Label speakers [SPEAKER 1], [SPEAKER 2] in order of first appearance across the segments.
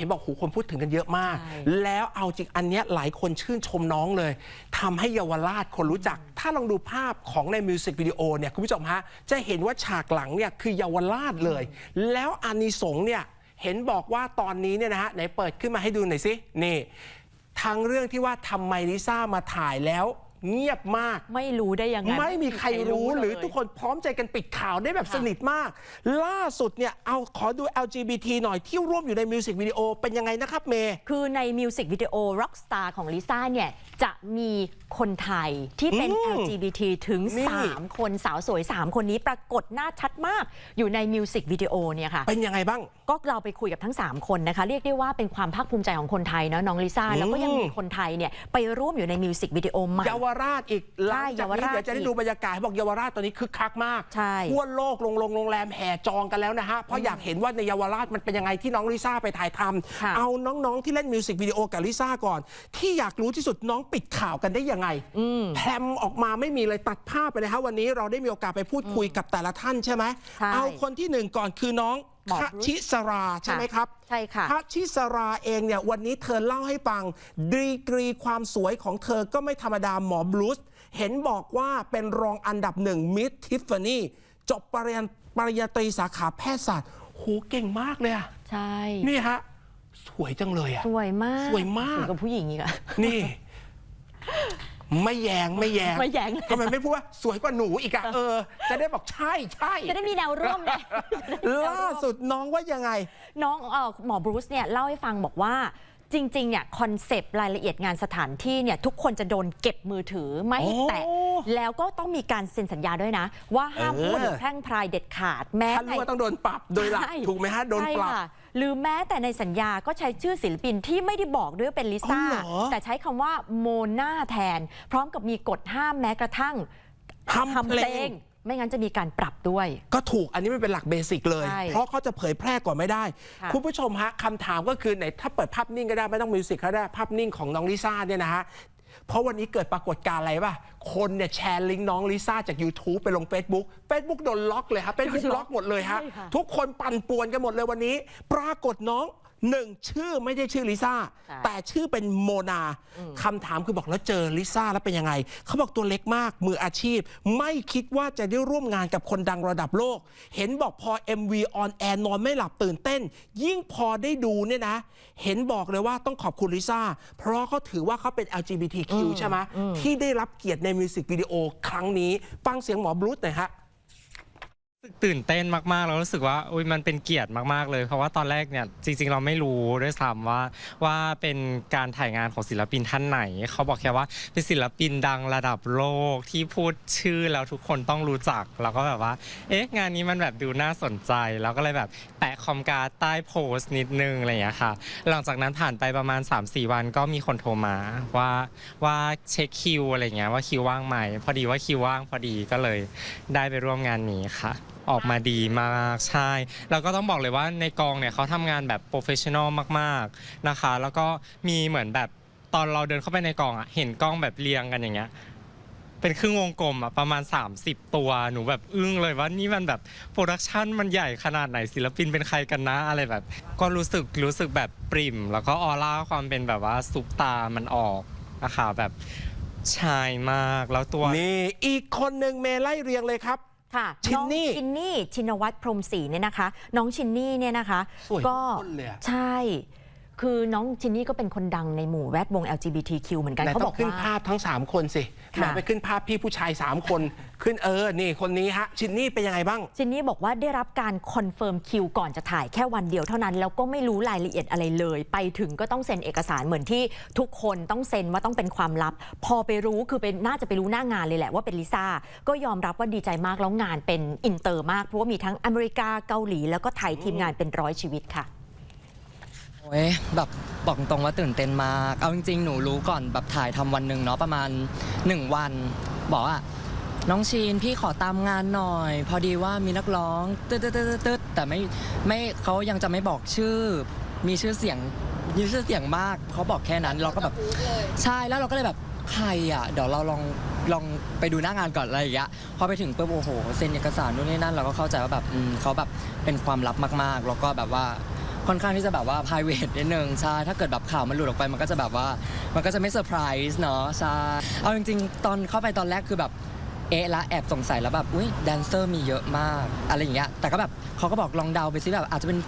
[SPEAKER 1] เห็นบอกหูคนพูดถึงกันเยอะมาก
[SPEAKER 2] ใช่
[SPEAKER 1] แล้วเอาจริงอันเนี้ยหลายคนชื่นชมน้องเลยทำให้เยาวราชคนรู้จัก ถ้าลองดูภาพของในมิวสิกวิดีโอเนี่ยคุณผู้ชมฮะจะเห็นว่าฉากหลังเนี่ยคือเยาวราชเลย แล้วอานิสงส์เนี่ยเห็นบอกว่าตอนนี้เนี่ยนะฮะไหนเปิดขึ้นมาให้ดูหน่อยสินี่ ทางเรื่องที่ว่าทำไมลิซ่ามาถ่ายแล้ว เงียบมาก
[SPEAKER 2] ไม่รู้ได้ยังไง
[SPEAKER 1] ไม่มีใครรู้หรือ
[SPEAKER 2] เลย
[SPEAKER 1] ทุกคนพร้อมใจกันปิดข่าวได้แบบ
[SPEAKER 2] ค่ะ
[SPEAKER 1] สนิทมาก ล่าสุดเนี่ยเอาขอดู LGBT หน่อยที่ร่วมอยู่ในมิวสิกวิดีโอเป็นยังไงนะครับเมย์
[SPEAKER 2] คือในมิวสิกวิดีโอ Rockstar ของลิซ่าเนี่ยจะมีคนไทยที่เป็น
[SPEAKER 1] อืม
[SPEAKER 2] LGBT ถึง
[SPEAKER 1] นี่
[SPEAKER 2] 3คนสาวสวย 3 คนนี้ปรากฏหน้าชัดมากอยู่ในมิวสิกวิดีโอเนี่ยค่ะ
[SPEAKER 1] เป็นยังไงบ้าง
[SPEAKER 2] ก็เราไปคุยกับทั้ง 3 คนนะคะ เรียกได้ว่าเป็นความภาคภูมิใจของคนไทยเนาะน้องลิซ่าแล้วก็ยังมีคนไทยเนี่ยไปร่วมอยู่ในมิวสิกวิดีโอใหม่
[SPEAKER 1] เยาวราชอีกหลังจากนี้
[SPEAKER 2] เยาวราช
[SPEAKER 1] เดี๋ยวจะได้ดูบรรยากาศบอกเยาวราชตอนนี้คึกคักมาก
[SPEAKER 2] ใช่
[SPEAKER 1] ทั่วโลกโรงโรงโรงแรมแห่จองกันแล้วนะฮะเพราะอยากเห็นว่าในเยาวราชมันเป็นยังไงที่น้องลิซ่าไปถ่ายทำ
[SPEAKER 2] ค่ะ
[SPEAKER 1] เอาน้องๆที่เล่นมิวสิกวิดีโอกับลิซ่าก่อน ที่อยากรู้ที่สุดน้องปิดข่าวกันได้ยังไงแพรมออกมาไม่มีเลยตัดภาพไปเลยฮะวันนี้เราได้มีโอกาสไปพูดคุยกับแต่ละท่านใช่ไหม
[SPEAKER 2] ใช่
[SPEAKER 1] เอาคนที่หนึ่งก่อนคือน้อง
[SPEAKER 2] หมอ
[SPEAKER 1] ค
[SPEAKER 2] บรุษ
[SPEAKER 1] ชิสราใช่ไหมครับ
[SPEAKER 2] ใช่ค่ะ
[SPEAKER 1] พระชิสราเองเนี่ยวันนี้เธอเล่าให้ฟัง ดีกรีความสวยของเธอก็ไม่ธรรมดาหมอบลูสเห็นบอกว่าเป็นรองอันดับหนึ่งมิสทิฟฟานี่จบปริญญาปริญญาตรีสาขาแพทยศาสตร์โหเก่งมากเลยอะ
[SPEAKER 2] ใช่
[SPEAKER 1] นี่ฮะ สวยจังเลยอะ
[SPEAKER 2] สวยมาก
[SPEAKER 1] สวยมาก
[SPEAKER 2] สวยกับผู้หญิงอีกอะ
[SPEAKER 1] นี่ ไม่แยงไม่แยง
[SPEAKER 2] ไม่แย้งเลย
[SPEAKER 1] ทำไมไม่พูดว่าสวยกว่าหนูอีกอะเออ จะได้บอกใช่ใช่
[SPEAKER 2] จะได้มีแนวร่วมไง
[SPEAKER 1] ล่าสุดน้องว่ายังไง
[SPEAKER 2] น้องเออหมอบรูซเนี่ยเล่าให้ฟังบอกว่า จริงๆเนี่ยคอนเซปต์รายละเอียดงานสถานที่เนี่ยทุกคนจะโดนเก็บมือถือไม่ให้แตะ
[SPEAKER 1] โอ้
[SPEAKER 2] แล้วก็ต้องมีการเซ็นสัญญาด้วยนะ ว่าห้าม
[SPEAKER 1] เออ
[SPEAKER 2] พูดหรือแพร่งพรายเด็ดขาดแม้
[SPEAKER 1] ถ้ารู้ว่าต้องโดนปรับโดยหลัก
[SPEAKER 2] ใช่
[SPEAKER 1] ถูกไหมฮะ โดน
[SPEAKER 2] ใช่
[SPEAKER 1] ปรับ
[SPEAKER 2] ค่ะหรือแม้แต่ในสัญญาก็ใช้ชื่อศิลปินที่ไม่ได้บอกด้วยว่าเป็นลิซ่า
[SPEAKER 1] อ๋อเหรอ
[SPEAKER 2] แต่ใช้คำว่าโมนาแทน พร้อมกับมีกฎห้ามแม้กระทั่ง
[SPEAKER 1] ทำเพลง
[SPEAKER 2] ไม่งั้นจะมีการปรับด้วย
[SPEAKER 1] ก็ถูกอันนี้มันเป็นหลักเบสิกเลย
[SPEAKER 2] ใช่
[SPEAKER 1] เพราะเขาจะเผยแพร่ก่อนไม่ได้
[SPEAKER 2] ค่ะ
[SPEAKER 1] คุณผู้ชมฮะคำถามก็คือไหนถ้าเปิดภาพนิ่งก็ได้ไม่ต้องมิวสิกก็ได้ภาพนิ่งของน้องลิซ่าเนี่ยนะฮะเพราะวันนี้เกิดปรากฏการณ์อะไรป่ะ คนเนี่ยแชร์ลิงก์น้องลิซ่าจาก YouTube ไปลง Facebook Facebook โดนล็อกเลยครับ Facebook ล็อกหมดเลยฮะ
[SPEAKER 2] ใช่ค่ะ
[SPEAKER 1] ทุกคนปั่นป่วนกันหมดเลยวันนี้ ปรากฏน้อง หนึ่งชื่อไม่ได้ชื่อลิซ่า
[SPEAKER 2] ใช่
[SPEAKER 1] แต่ชื่อเป็นโมนาคำถามคือบอกแล้วเจอลิซ่าแล้วเป็นยังไง เขาบอกตัวเล็กมากมืออาชีพ ไม่คิดว่าจะได้ร่วมงานกับคนดังระดับโลก เห็นบอกพอ MV on air นอนไม่หลับตื่นเต้น ยิ่งพอได้ดูเนี่ยนะ เห็นบอกเลยว่าต้องขอบคุณลิซ่าเพราะเขาถือว่าเขาเป็น LGBTQ ใช่ไหมที่ได้รับเกียรติในมิวสิกวิดีโอครั้งนี้ฟังเสียงหมอบลูสหน่อยฮะ
[SPEAKER 3] รู้สึก ตื่นเต้นมากๆแล้วรู้สึกว่าอุ้ยมันเป็นเกียรติมากๆเลย เพราะว่าตอนแรกเนี่ยจริง ๆ เราไม่รู้ด้วยซ้ำว่าว่าเป็นการถ่ายงานของศิลปินท่านไหน เขาบอกแค่ว่าเป็นศิลปินดังระดับโลกที่พูดชื่อแล้วทุกคนต้องรู้จักเราก็แบบว่า เอ๊ะงานนี้มันแบบดูน่าสนใจเราก็เลยแบบแปะคอมการ์ดใต้โพสต์นิดนึงอะไรอย่างเงี้ยค่ะ หลังจากนั้นผ่านไปประมาณ 3-4 วันก็มีคนโทรมาว่าว่าเช็คคิวอะไรเงี้ยว่าคิวว่างไหมพอดีว่าคิวว่างพอดีก็เลยได้ไปร่วมงานนี้ค่ะ ออกมาดีมากใช่แล้วก็ต้องบอกเลยว่าในกองเนี่ยเขาทำงานแบบโปรเฟชชั่นอลมากๆนะคะ แล้วก็มีเหมือนแบบตอนเราเดินเข้าไปในกองอะเห็นกล้องแบบเรียงกันอย่างเงี้ยเป็นครึ่งวงกลมอะประมาณ 30 ตัวหนูแบบอึ้งเลยว่านี่มันแบบโปรดักชันมันใหญ่ขนาดไหนศิลปินเป็นใครกันนะอะไรแบบ ก็รู้สึกรู้สึกแบบปริ่ม แล้วก็ออร่าความเป็นแบบว่าซุปตามันออกนะคะแบบชายมากแล้วตัว
[SPEAKER 1] นี่อีกคนหนึ่งเมไล่เรียงเลยครับ
[SPEAKER 2] ค่ะ
[SPEAKER 1] ชินนี่
[SPEAKER 2] องชินนี่ ชินวัตรพรหมศรีเนี่ยนะคะ น้องชินนี่เนี่ยนะคะ
[SPEAKER 1] สวย
[SPEAKER 2] ก็
[SPEAKER 1] ทุกคนเลยอะ
[SPEAKER 2] ใช่ คือน้องชินนี่ก็เป็นคนดังในหมู่แวดวง LGBTQ เหมือนกัน
[SPEAKER 1] ไหน
[SPEAKER 2] เขา
[SPEAKER 1] ต้
[SPEAKER 2] บ
[SPEAKER 1] อ
[SPEAKER 2] องก
[SPEAKER 1] ขึ้น
[SPEAKER 2] ว่า
[SPEAKER 1] ภาพทั้ง 3 คนสิแหม
[SPEAKER 2] ค่ะ
[SPEAKER 1] ไปขึ้นภาพพี่ผู้ชาย 3 คน ขึ้นเออ นี่คนนี้ฮะชินนี่เป็นยังไงบ้าง
[SPEAKER 2] ชินนี่บอกว่าได้รับการคอนเฟิร์มคิวก่อนจะถ่ายแค่วันเดียวเท่านั้น แล้วก็ไม่รู้รายละเอียดอะไรเลย ไปถึงก็ต้องเซ็นเอกสารเหมือนที่ทุกคนต้องเซ็นว่าต้องเป็นความลับ พอไปรู้คือเป็นน่าจะไปรู้หน้างานเลยแหละว่าเป็นลิซ่าก็ยอมรับว่าดีใจมากแล้วงานเป็นอินเตอร์มากเพราะว่ามีทั้งอเมริกาเกาหลี แล้วก็ไทยทีมงานเป็นร้อยชีวิตค่ะ
[SPEAKER 4] โอ้ยแบบบอกตรงว่าตื่นเต้นมาก เอาจริงๆ หนูรู้ก่อนแบบถ่ายทำวันหนึ่งเนาะประมาณ 1 วัน บอกว่าน้องชีนพี่ขอตามงานหน่อย พอดีว่ามีนักร้องตึ๊ดตึ๊ดตึ๊ดตึ๊ดแต่ไม่ไม่เขายังจะไม่บอกชื่อ มีชื่อเสียงมีชื่อเสียงมากเขาบอกแค่นั้นเราก็แบบใช่แล้วเราก็เลยแบบใครอะเดี๋ยวเราลองลองไปดูหน้างานก่อนอะไรอย่างเงี้ยพอไปถึงปุ๊บโอ้โหเซ็นเอกสารนู่นนี่นั่นเราก็เข้าใจว่าแบบอืมเขาแบบเป็นความลับมากๆ แล้วก็แบบว่า ค่อนข้างที่จะแบบว่า p r i v a t นิดนึงใช่ถ้าเกิดแบบข่าวมันหลุดออกไปมันก็จะแบบว่า มันก็จะไม่เซอร์ไพรส์เนาะใช่เอาจริง ๆ ตอนเข้าไปตอนแรกคือแบบเอะละแอบสงสัยแล้วแบบอุ้ยแดนเซอร์มีเยอะมากอะไรอย่างเงี้ยแต่ก็แบบเขาก็บอกลองเดาไปซิแบบอาจจะเป็น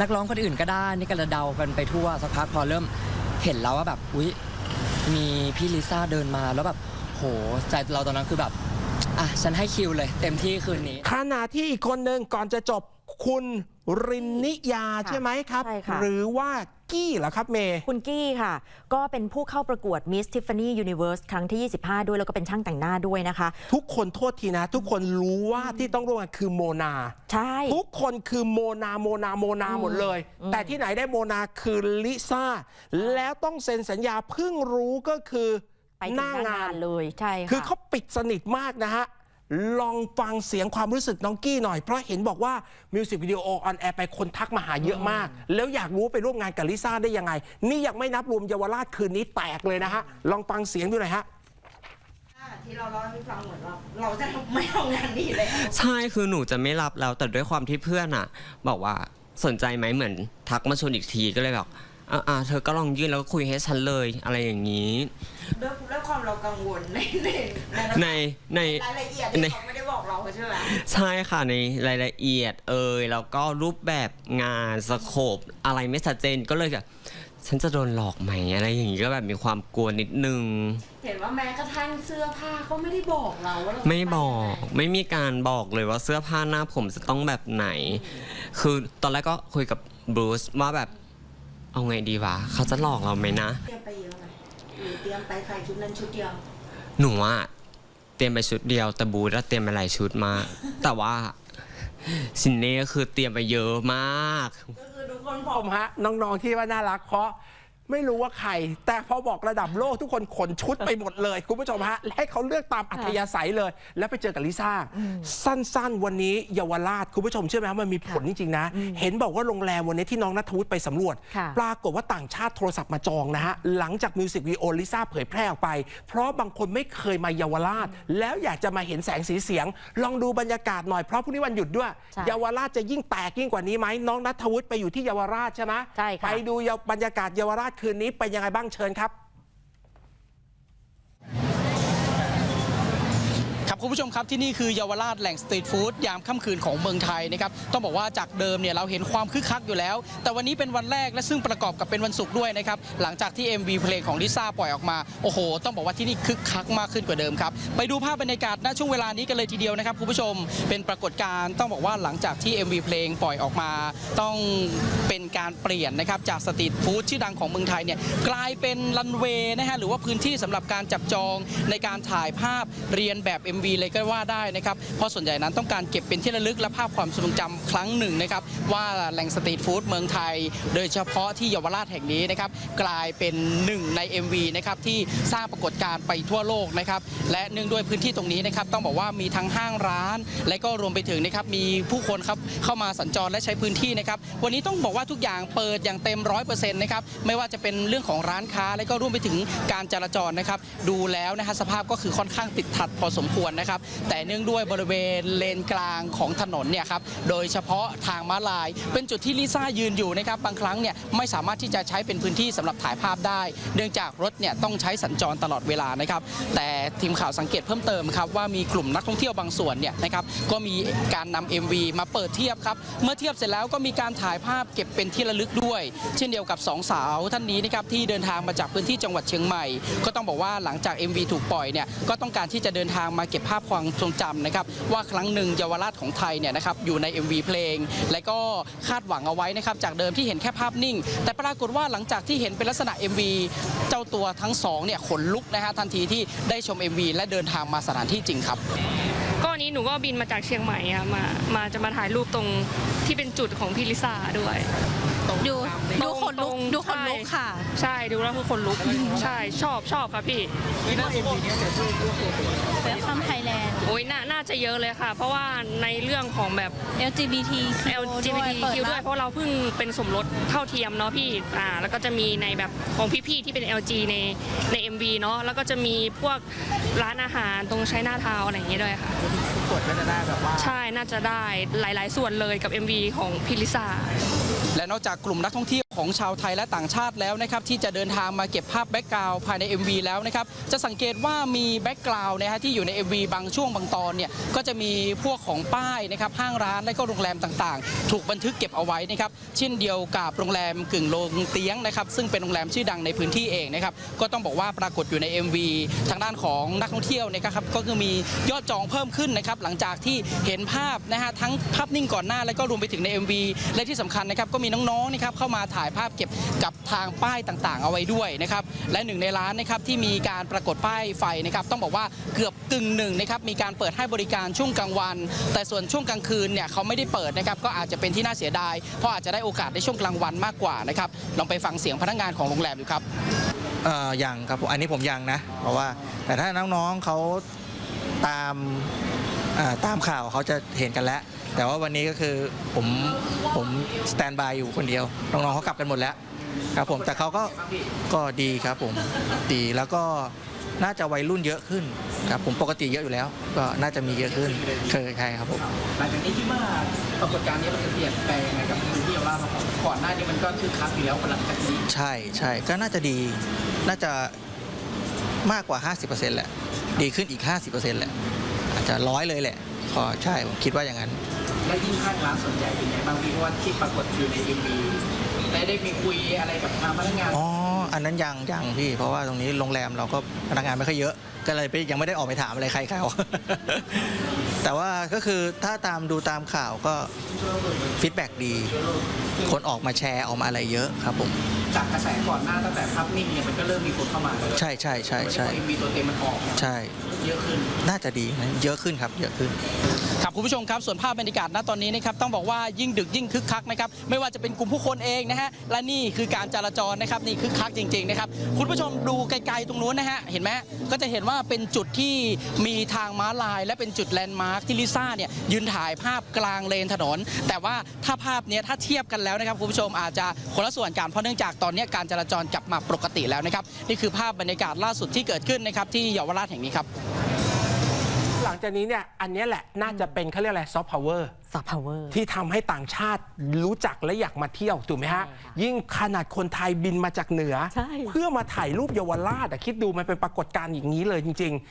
[SPEAKER 4] นักร้องคนอื่นก็ได้นี่ก็เลยเดากันไปทั่วสักพักพอเริ่มเห็นแล้วว่าแบบอุ้ยมีพี่ลิซ่าเดินมาแล้วแบบโหใจเราตอนนั้นคือแบบอะฉันให้คิวเลย เต็มที่คืนนี้
[SPEAKER 1] ขณะที่อีกคนหนึ่งก่อนจะจบ คุณรินนิยาใช่ไหมครับ
[SPEAKER 2] ใช่ค่ะ
[SPEAKER 1] หรือว่ากี้เหรอครับเมย์
[SPEAKER 2] คุณกี้ค่ะ ก็เป็นผู้เข้าประกวด Miss Tiffany Universe ครั้งที่ 25 ด้วยแล้วก็เป็นช่างแต่งหน้าด้วยนะคะ
[SPEAKER 1] ทุกคนโทษทีนะ ทุกคนรู้ว่าที่ต้องร่วมกันคือโมนา
[SPEAKER 2] ใช่
[SPEAKER 1] ทุกคนคือโมนาโมนาโมนาหมดเลย
[SPEAKER 2] อืม
[SPEAKER 1] แต่ที่ไหนได้โมนาคือลิซ่า แล้วต้องเซ็นสัญญาเพิ่งรู้ก็คือ
[SPEAKER 2] ไปถึง
[SPEAKER 1] หน้า
[SPEAKER 2] หน้างางา
[SPEAKER 1] นน
[SPEAKER 2] เลย ใช่ค่ะ
[SPEAKER 1] คือเขาปิดสนิทมากนะฮะ ลองฟังเสียงความรู้สึกน้องกี้หน่อย เพราะเห็นบอกว่ามิวสิกวิดีโอออนแอร์ไปคนทักมาหาเยอะมาก แล้วอยากรู้ไปร่วมงานกับลิซ่าได้ยังไง นี่ยังไม่นับรวมเยาวราชคืนนี้แตกเลยนะฮะ ลองฟังเสียงดูหน่อยฮะ
[SPEAKER 5] อ่าที่เราเล่าให้ฟังเหมือนเราเราจะไม่ทำงานดีเลย
[SPEAKER 6] ใช่คือหนูจะไม่รับแล้วแต่ด้วยความที่เพื่อนอะ บอกว่าสนใจไหมเหมือน ทักมาชวนอีกทีก็เลยบอกอ่าอ่าเธอก็ลองยื่นแล้วก็คุยให้ฉันเลยอะไรอย่างนี้
[SPEAKER 5] ด้วยด้วยความเรากังวลในใน
[SPEAKER 6] ในใน
[SPEAKER 5] รายละเอียด
[SPEAKER 6] ใน
[SPEAKER 5] ที่เขาไม่ได้บอกเราใช่ไหม
[SPEAKER 6] ใช่ค่ะในรายละเอียดเอ่ยแล้วก็รูปแบบงานสโคปอะไรไม่ชัดเจนก็เลยแบบฉันจะโดนหลอกไหมอะไรอย่างนี้ก็แบบมีความกลัวนิดนึง
[SPEAKER 5] เห็นว่าแม้กระทั่งเสื้อผ้าก็ไม่ได้บอกเราว่าเรา
[SPEAKER 6] ไม่บอก
[SPEAKER 5] ไปไหน
[SPEAKER 6] ไม่มีการบอกเลยว่าเสื้อผ้าหน้าผมจะต้องแบบไหน คือตอนแรกก็คุยกับบรูซว่าแบบเอาไงดีวะเขาจะหลอกเราไหมนะ
[SPEAKER 5] เตรียมไปเยอะไหมหรือ เตรียมไปใส่ชุดนั้นชุดเดียว
[SPEAKER 6] หนูอะเตรียมไปชุดเดียว แต่บูธอะเตรียมไปหลายชุดมาก แต่ว่าซินเน่ก็คือเตรียมไปเยอะมาก
[SPEAKER 5] ก็คือทุกคนบ
[SPEAKER 1] ผ
[SPEAKER 5] อก
[SPEAKER 1] มฮะ น้องๆที่ว่าน่ารักเพราะ ไม่รู้ว่าใคร แต่พอบอกระดับโลกทุกคนขนชุดไปหมดเลย คุณผู้ชมฮะ และให้เขาเลือกตามอัธยาศัยเลย แล้วไปเจอกับลิซ่า สั้นๆ วันนี้เยาวราช คุณผู้ชมเชื่อไหมว่ามันมีผลจริง ๆ นะ เห็นบอกว่าโรงแรมวันนี้ที่น้องนัทวุฒิไปสำรวจ
[SPEAKER 2] ค่ะ
[SPEAKER 1] ปรากฏว่าต่างชาติโทรศัพท์มาจองนะฮะ หลังจากมิวสิกวิดีโอลิซ่าเผยแพร่ออกไป เพราะบางคนไม่เคยมาเยาวราช แล้วอยากจะมาเห็นแสงสีเสียง ลองดูบรรยากาศหน่อยเพราะพรุ่งนี้วันหยุดด้วย
[SPEAKER 2] ใช่
[SPEAKER 1] เยาวราชจะยิ่งแตกยิ่งกว่านี้ไหมน้องนัทวุฒิไปอยู่ที่เยาวราชใช่ไหม
[SPEAKER 2] ใช่ค่ะ
[SPEAKER 1] ไปดูบรรยากาศเยาวราชคืนนี้เป็นยังไงบ้างเชิญ
[SPEAKER 7] ครับ คุณผู้ชมครับที่นี่คือเยาวราชแหล่งสตรีทฟู้ดยามค่ำคืนของเมืองไทยนะครับต้องบอกว่าจากเดิมเนี่ยเราเห็นความคึกคักอยู่แล้ว แต่วันนี้เป็นวันแรกและซึ่งประกอบกับเป็นวันศุกร์ด้วยนะครับหลังจากที่ MV เพลงของลิซ่าปล่อยออกมาโอ้โห ต้องบอกว่าที่นี่คึกคักมากขึ้นกว่าเดิมครับไปดูภาพบรรยากาศณช่วงเวลานี้กันเลยทีเดียวนะครับคุณผู้ชมเป็นปรากฏการณ์ต้องบอกว่าหลังจากที่ MV เพลงปล่อยออกมา ต้องเป็นการเปลี่ยนนะครับจากสตรีทฟู้ดชื่อดังของเมืองไทยเนี่ยกลายเป็นรันเวย์นะฮะหรือว่าพื้นที่สำหรับการจับจองในการถ่ายภาพเรียนแบบ MV เลยก็ว่าได้นะครับ เพราะส่วนใหญ่นั้นต้องการเก็บเป็นที่ระลึกและภาพความทรงจำครั้งหนึ่งนะครับ ว่าแหล่งสตรีทฟู้ดเมืองไทย โดยเฉพาะที่เยาวราชแห่งนี้นะครับ กลายเป็นหนึ่งใน MV นะครับที่สร้างปรากฏการณ์ไปทั่วโลกนะครับและเนื่องด้วยพื้นที่ตรงนี้นะครับต้องบอกว่ามีทั้งห้างร้าน และก็รวมไปถึงนะครับมีผู้คนครับเข้ามาสัญจรและใช้พื้นที่นะครับวันนี้ต้องบอกว่าทุกอย่างเปิดอย่างเต็มร้อยเปอร์เซ็นต์นะครับไม่ว่าจะเป็นเรื่องของร้านค้าและก็รวมไปถึงการจราจรนะครับดูแล้วนะฮะสภาพก็คือค่อนข้างติดขัดพอสมควรนะครับ แต่เนื่องด้วยบริเวณเลนกลางของถนนเนี่ยครับโดยเฉพาะทางม้าลาย เป็นจุดที่ลิซ่ายืนอยู่นะครับบางครั้งเนี่ยไม่สามารถที่จะใช้เป็นพื้นที่สำหรับถ่ายภาพได้ เนื่องจากรถเนี่ยต้องใช้สัญจรตลอดเวลานะครับ แต่ทีมข่าวสังเกตเพิ่มเติมครับว่ามีกลุ่มนักท่องเที่ยวบางส่วนเนี่ยนะครับก็มีการนำ MV มาเปิดเทียบครับเมื่อเทียบเสร็จแล้วก็มีการถ่ายภาพเก็บเป็นที่ระลึกด้วย เช่นเดียวกับสองสาวท่านนี้นะครับที่เดินทางมาจากพื้นที่จังหวัดเชียงใหม่ ก็ต้องบอกว่าหลังจาก MV ถูกปล่อยเนี่ยก็ต้องการที่จะเดินทางมาเก็บภาพความทรงจำนะครับว่าครั้งหนึ่งเยาวราชของไทยเนี่ยนะครับอยู่ใน MV เพลง และก็คาดหวังเอาไว้นะครับจากเดิมที่เห็นแค่ภาพนิ่ง แต่ปรากฏว่าหลังจากที่เห็นเป็นลักษณะ MV เจ้าตัวทั้งสองเนี่ยขนลุกนะฮะทันทีที่ได้ชม MV และเดินทางมาสถานที่จริงครับ
[SPEAKER 8] ก็วันนี้หนูก็บินมาจากเชียงใหม่อะมามาจะมาถ่ายรูปตรงที่เป็นจุดของพี่ลิซ่าด้วย
[SPEAKER 9] ดู ดูขนลุก
[SPEAKER 8] ตรง
[SPEAKER 9] ดูขนลุก
[SPEAKER 8] ใช่
[SPEAKER 9] ค่ะ
[SPEAKER 8] ใช่ดูแล้วคือคนลุก ใช่ชอบชอบครับพี่
[SPEAKER 9] เวลคัมไทยแลนด์
[SPEAKER 8] โอ้ยน่าน่าจะเยอะเลยค่ะ เพราะว่าในเรื่องของแบบ
[SPEAKER 9] LGBTQ ด้วย
[SPEAKER 8] LGBTQ
[SPEAKER 9] เปิด
[SPEAKER 8] ด้วย
[SPEAKER 9] รับ
[SPEAKER 8] เพราะเราเพิ่งเป็นสมรสเท่าเทียมเนาะพี่ อ่า แล้วก็จะมีในแบบของพี่ๆที่เป็น LG ในใน MV เนาะ แล้วก็จะมีพวกร้านอาหารตรงใช้หน้าทาวน์อะไรอย่างเงี้ยด้วยค่ะ
[SPEAKER 7] ส่วนก็จะได้แบบว่า
[SPEAKER 8] ใช่ น่าจะได้หลาย ๆ ส่วนเลยกับ MV ของพิลิซ่า
[SPEAKER 7] และนอกจากกลุ่มนักท่องเที่ยวของชาวไทยและต่างชาติแล้วนะครับที่จะเดินทางมาเก็บภาพแบ็กกราวภายใน MV แล้วนะครับจะสังเกตว่ามีแบ็กกราวนะฮะที่อยู่ใน MV บางช่วงบางตอนเนี่ยก็จะมีพวกของป้ายนะครับห้างร้านและก็โรงแรมต่างๆ ถูกบันทึกเก็บเอาไว้นะครับเช่นเดียวกับโรงแรมกึ่งโรงเตียงนะครับซึ่งเป็นโรงแรมชื่อดังในพื้นที่เองนะครับก็ต้องบอกว่าปรากฏอยู่ใน MV ทางด้านของนักท่องเที่ยวนะครับก็คือมียอดจองเพิ่มขึ้นนะครับหลังจากที่เห็นภาพนะฮะทั้งภาพนิ่งก่อนหน้า และก็รวมไปถึงใน MV และที่สำคัญนะครับก็มีน้องๆนะครับเข้ามาถ่ายภาพเก็บกับทางป้ายต่างๆ เอาไว้ด้วยนะครับและหนึ่งในร้านนะครับที่มีการปรากฏป้ายไฟนะครับต้องบอกว่าเกือบกึ่งหนึ่งนะครับมีการเปิดให้บริการช่วงกลางวัน แต่ส่วนช่วงกลางคืนเนี่ยเขาไม่ได้เปิดนะครับก็อาจจะเป็นที่น่าเสียดาย เพราะอาจจะได้โอกาสในช่วงกลางวันมากกว่านะครับลองไปฟังเสียงพนักงานของโรงแรมดูครับ
[SPEAKER 10] เอ่อยังครับอันนี้ผมยังนะ เพราะว่าแต่ถ้าน้องๆเขาตามตามข่าวเขาจะเห็นกันแล้ว แต่ว่าวันนี้ก็คือผมผมสแตนบายอยู่คนเดียว น้องๆเขากลับกันหมดแล้วครับผมแต่เขาก็ก็ดีครับผมดีแล้วก็น่าจะวัยรุ่นเยอะขึ้นครับผมปกติเยอะอยู่แล้ว ก็น่าจะมีเยอะขึ้นเคยใช่ครับผม
[SPEAKER 7] หลังจากนี้คิดว่าปรากฏการณ์นี้มันจะเปลี่ยนแปลงยังไงกับพื้นที่เยาวราชบ้างครับก่อนหน้านี้มันก็คือคักอยู่แล้วหลังจากนี้
[SPEAKER 10] ใช่ใช่ก็น่าจะดีน่าจะมากกว่า 50%แหละ ดีขึ้นอีก 50%แหละอาจจะร้อยเลยแหละขอใช่ผมคิดว่าอย่างนั้น
[SPEAKER 7] และยิ่งห้างร้านส่วนใหญ่เป็นไงบ้างพี่เพราะว่าที่ปรากฏอยู่ใน MV ได้ได้มีคุยอะไรกับทางพนักงาน
[SPEAKER 10] อ๋อ อันนั้นยังยังพี่ เพราะว่าตรงนี้โรงแรมเราก็พนักงานไม่ค่อยเยอะ ก็เลยยังไม่ได้ออกไปถามอะไรใครเขาแต่ว่าก็คือถ้าตามดูตามข่าวก็ฟีดแบ็ดี คนออกมาแชร์ออกมาอะไรเยอะครับผม
[SPEAKER 7] จากกระแสก่อนหน้าตั้งแต่ภาพนิ่งเนี่ยมันก็เริ่มมีคนเข้ามาแล้ว
[SPEAKER 10] ใช่ใช่ใช่ใช่
[SPEAKER 7] โดยเฉพาะ MV ตัวเต็มมันออก
[SPEAKER 10] ใช่
[SPEAKER 7] เยอะขึ้น
[SPEAKER 10] น่าจะดีนะเยอะขึ้นครับ เยอะขึ้น
[SPEAKER 7] ครับคุณผู้ชมครับส่วนภาพบรรยากาศณตอนนี้นะครับต้องบอกว่ายิ่งดึกยิ่งคึกคักนะครับไม่ว่าจะเป็นกลุ่มผู้คนเองนะฮะและนี่คือการจราจรนะครับนี่คึกคักจริงๆนะครับคุณผู้ชมดูไกลๆตรงนู้นนะฮะเห็นไหมก็จะเห็นว่าเป็นจุดที่มีทางม้าลาย และเป็นจุดแลนด์มาร์คที่ลิซ่าเนี่ยยืนถ่ายภาพกลางเลนถนน แต่ว่าถ้าภาพเนี้ยถ้าเทียบกันแล้วนะครับคุณผู้ชมอาจจะคนละส่วนกันเพราะเนื่องจากตอนนี้การจราจรกลับมาปกติแล้วนะครับนี่คือภาพบรรยากาศล่าสุดที่เกิดขึ้นนะครับที่เยาวราชแห่งนี้ครับ
[SPEAKER 1] ลังจากนี้เนี่ยอันเนี้ยแหละน่าจะเป็นเขาเรียกอะไรซอฟต์พาวเวอร์
[SPEAKER 2] ซอฟต์พาวเวอร์
[SPEAKER 1] ที่ทำให้ต่างชาติรู้จักและอยากมาเที่ยวถูกไหมฮะ
[SPEAKER 2] ใช่ค่ะ
[SPEAKER 1] ยิ่งขนาดคนไทยบินมาจากเหนือ
[SPEAKER 2] ใช่
[SPEAKER 1] เพื่อมาถ่ายรูปเยาวราชอะคิดดูมันเป็นปรากฏการณ์อย่างนี้เลยจริง ๆ